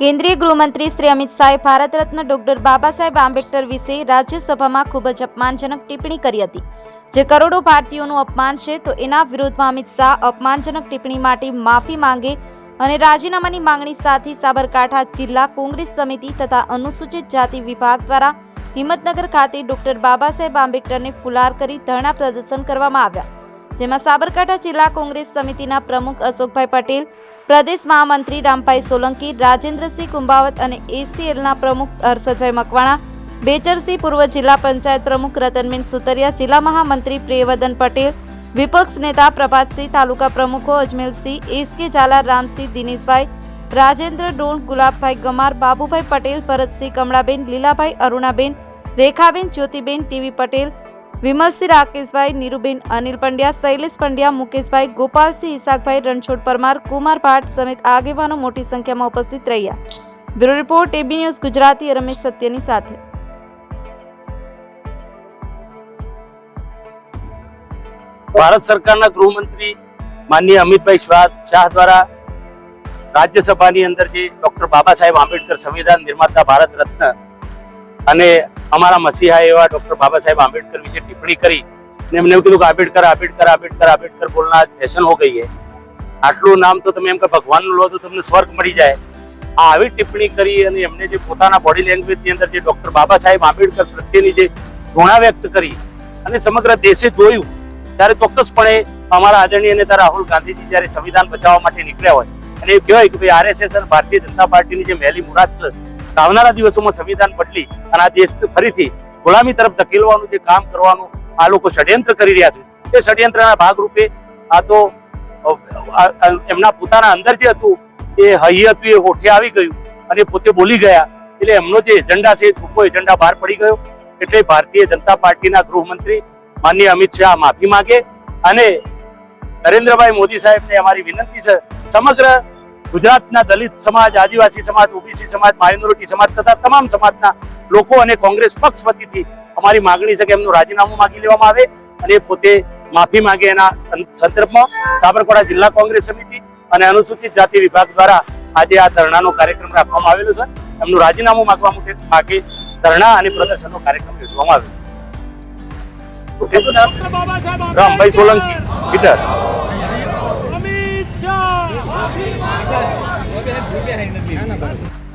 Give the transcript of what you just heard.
કેન્દ્રીય ગૃહમંત્રી શ્રી અમિત શાહે ભારત રત્ન ડોક્ટર બાબા સાહેબ આંબેડકર વિશે રાજ્યસભામાં ખૂબ જ અપમાનજનક ટિપ્પણી કરી હતી. જે કરોડો ભારતીયોનું અપમાન છે, તો એના વિરોધમાં અમિત શાહ અપમાનજનક ટિપ્પણી માટે માફી માંગે અને રાજીનામાની માંગણી સાથે સાબરકાંઠા જિલ્લા કોંગ્રેસ સમિતિ તથા અનુસૂચિત જાતિ વિભાગ દ્વારા હિંમતનગર ખાતે ડોક્ટર બાબા સાહેબ આંબેડકરને ફુલાર કરી ધરણા પ્રદર્શન કરવામાં આવ્યા. જેમાં સાબરકાંઠા જિલ્લા કોંગ્રેસ સમિતિના પ્રમુખ અશોકભાઈ પટેલ, પ્રદેશ મહામંત્રી રામભાઈ સોલંકી, રાજેન્દ્રસિંહ કુંભાવત અને એસીએલના પ્રમુખ હર્ષદભાઈ મકવાણા બેચરસિંહ પૂર્વ જિલ્લા પંચાયત પ્રમુખ રતનબેન સુતરિયા, જિલ્લા મહામંત્રી પ્રિયવદન પટેલ, વિપક્ષ નેતા પ્રભાતસિંહ, તાલુકા પ્રમુખો અજમેરસિંહ, એસકે ઝાલા રામસિંહ દિનેશભાઈ, રાજેન્દ્ર ડોણ ગુલાબભાઈ ગમાર, બાબુભાઈ પટેલ, ભરતસિંહ કમળાબેન, લીલાભાઈ અરુણાબેન, રેખાબેન જ્યોતિબેન, ટીવી પટેલ વિમલસિંહ રાકેશભાઈ, નીરુબેન અનિલ પંડ્યા, શૈલેષ પંડ્યા, મુકેશભાઈ, ગોપાલસિંહ ઇસાકભાઈ રણછોડ પરમાર, કુમાર ભાટ સમેત આગેવાનો મોટી સંખ્યામાં ઉપસ્થિત રહ્યા. Bureau report, AB news Gujarati, Ramesh સત્યની સાથે. ભારત સરકારના ગૃહમંત્રી માનનીય અમિતભાઈ શાહ દ્વારા રાજ્યસભાની અંદર જે ડોક્ટર બાબા સાહેબ આંબેડકર સંવિધાન નિર્માતા ભારત રત્ન અને અમારા મસીહા એવા ડોક્ટર બાબા સાહેબ આંબેડકર વિશે ટિપ્પણી કરી ને એમને એવું કીધું કે આંબેડકર આંબેડકર આંબેડકર આંબેડકર બોલના ફેશન હો ગઈ આટલું નામ તો તમે એમ કે ભગવાનનું લો તો તમને સ્વર્ગ મળી જાય. આ આવી ટિપ્પણી કરી અને એમને જે પોતાના બોડી લેંગ્વેજની અંદર જે ડોક્ટર બાબા સાહેબ આંબેડકર પ્રત્યેની જે ઘૃણા વ્યક્ત કરી અને સમગ્ર દેશે જોયું, ત્યારે ચોક્કસપણે અમારા આદરણીય નેતા રાહુલ ગાંધીજી જ્યારે સંવિધાન બચાવવા માટે નીકળ્યા હોય અને એ કહેવાય કે ભાઈ આરએસએસ અને ભારતીય જનતા પાર્ટીની જે મેલી મુરાદ છે આવનારા દિવસોમાં સંવિધાન બદલી અને આ દેશ ફરીથી ગુલામી તરફ ધકેલવાનું જે કામ કરવાનું આ લોકો ષડયંત્ર કરી રહ્યા છે. એ ષડયંત્રના ભાગરૂપે આ તો એમના પોતાના અંદર જે હતું, એ હૈ હતું એ હોઠે આવી ગયું અને પોતે બોલી ગયા. એટલે એમનો જે એજન્ડા છે, એ છૂપો એજન્ડા બહાર પડી ગયો. એટલે ભારતીય જનતા પાર્ટીના ગૃહમંત્રી માનનીય અમિત શાહ માફી માંગે અને નરેન્દ્રભાઈ મોદી સાહેબને અમારી વિનંતી છે, સમગ્ર ગુજરાતના દલિત સમાજ આદિવાસી સમાજ ઓબીસી સમાજ માઇનોરિટી સમાજ તથા તમામ સમાજના લોકો અને કોંગ્રેસ પક્ષ વતીથી અમારી માગણી છે કે એમનું રાજીનામું માગી લેવામાં આવે અને પોતે માફી માંગે એના સંદર્ભમાં સાબરકાંઠા જિલ્લા કોંગ્રેસ સમિતિ અને અનુસૂચિત જાતિ વિભાગ દ્વારા આજે આ ધરણાનો કાર્યક્રમ રાખવામાં આવેલો છે. એમનું રાજીનામું માગવા માટે માગે ધરણા અને પ્રદર્શનનો કાર્યક્રમ યોજવામાં આવ્યો? રામભાઈ સોલંકી પીટર. અમિત શાહ